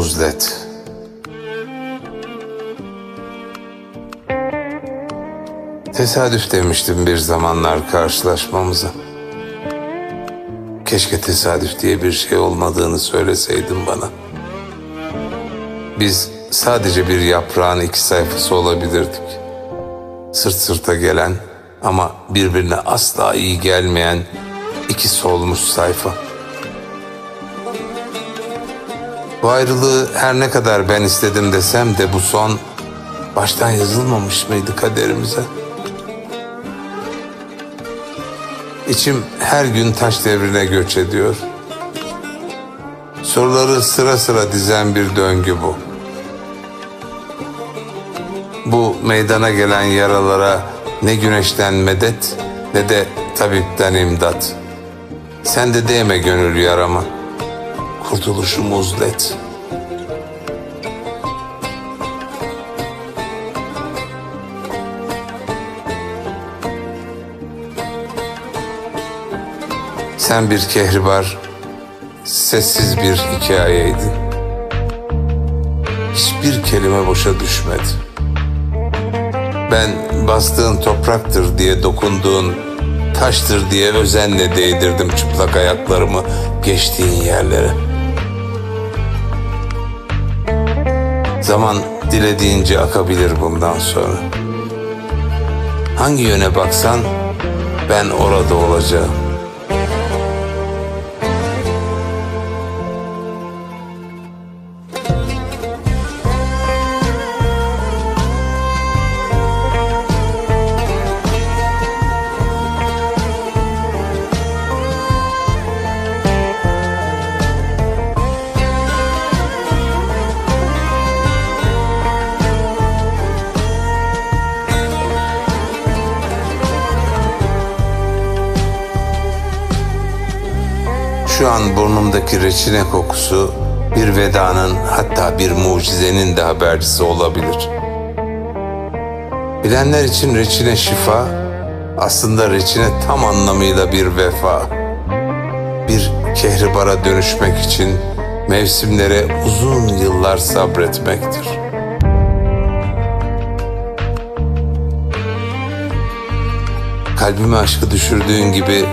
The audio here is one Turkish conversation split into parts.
uzlet. Tesadüf demiştim bir zamanlar karşılaşmamıza. Keşke tesadüf diye bir şey olmadığını söyleseydin bana. Biz sadece bir yaprağın iki sayfası olabilirdik. Sırt sırta gelen ama birbirine asla iyi gelmeyen iki solmuş sayfa. Bu ayrılığı her ne kadar ben istedim desem de bu son baştan yazılmamış mıydı kaderimize? İçim her gün taş devrine göç ediyor. Soruları sıra sıra dizen bir döngü bu. Bu meydana gelen yaralara ne güneşten medet ne de tabipten imdat. Sen de değme gönül yarama. Kurtuluşu muzlet. Sen bir kehribar, sessiz bir hikayeydin. Hiçbir kelime boşa düşmedi. Ben bastığın topraktır diye dokunduğun taştır diye özenle değdirdim çıplak ayaklarımı geçtiğin yerlere. Zaman dilediğince akabilir bundan sonra. Hangi yöne baksan ben orada olacağım. Şu an burnumdaki reçine kokusu bir vedanın hatta bir mucizenin de habercisi olabilir. Bilenler için reçine şifa, aslında reçine tam anlamıyla bir vefa. Bir kehribara dönüşmek için mevsimlere uzun yıllar sabretmektir. Kalbime aşkı düşürdüğün gibi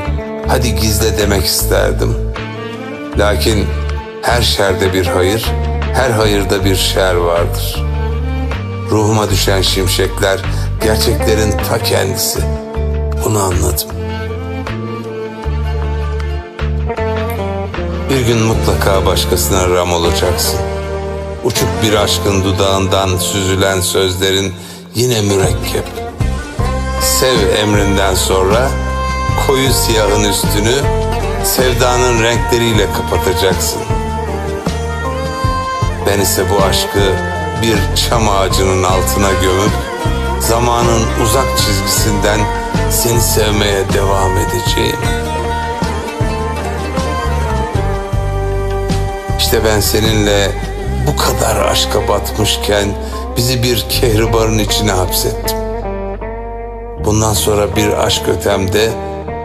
hadi gizle demek isterdim. Lakin her şerde bir hayır, her hayırda bir şer vardır. Ruhuma düşen şimşekler gerçeklerin ta kendisi. Bunu anladım. Bir gün mutlaka başkasına ram olacaksın. Uçuk bir aşkın dudağından süzülen sözlerin yine mürekkep. Sev emrinden sonra koyu siyahın üstünü sevdanın renkleriyle kapatacaksın. Ben ise bu aşkı bir çam ağacının altına gömüp zamanın uzak çizgisinden seni sevmeye devam edeceğim. İşte ben seninle bu kadar aşka batmışken bizi bir kehribarın içine hapsettim. Bundan sonra bir aşk ötemde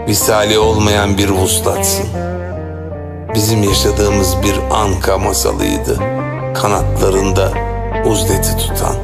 visali olmayan bir vuslatsın. Bizim yaşadığımız bir anka masalıydı. Kanatlarında uzleti tutan.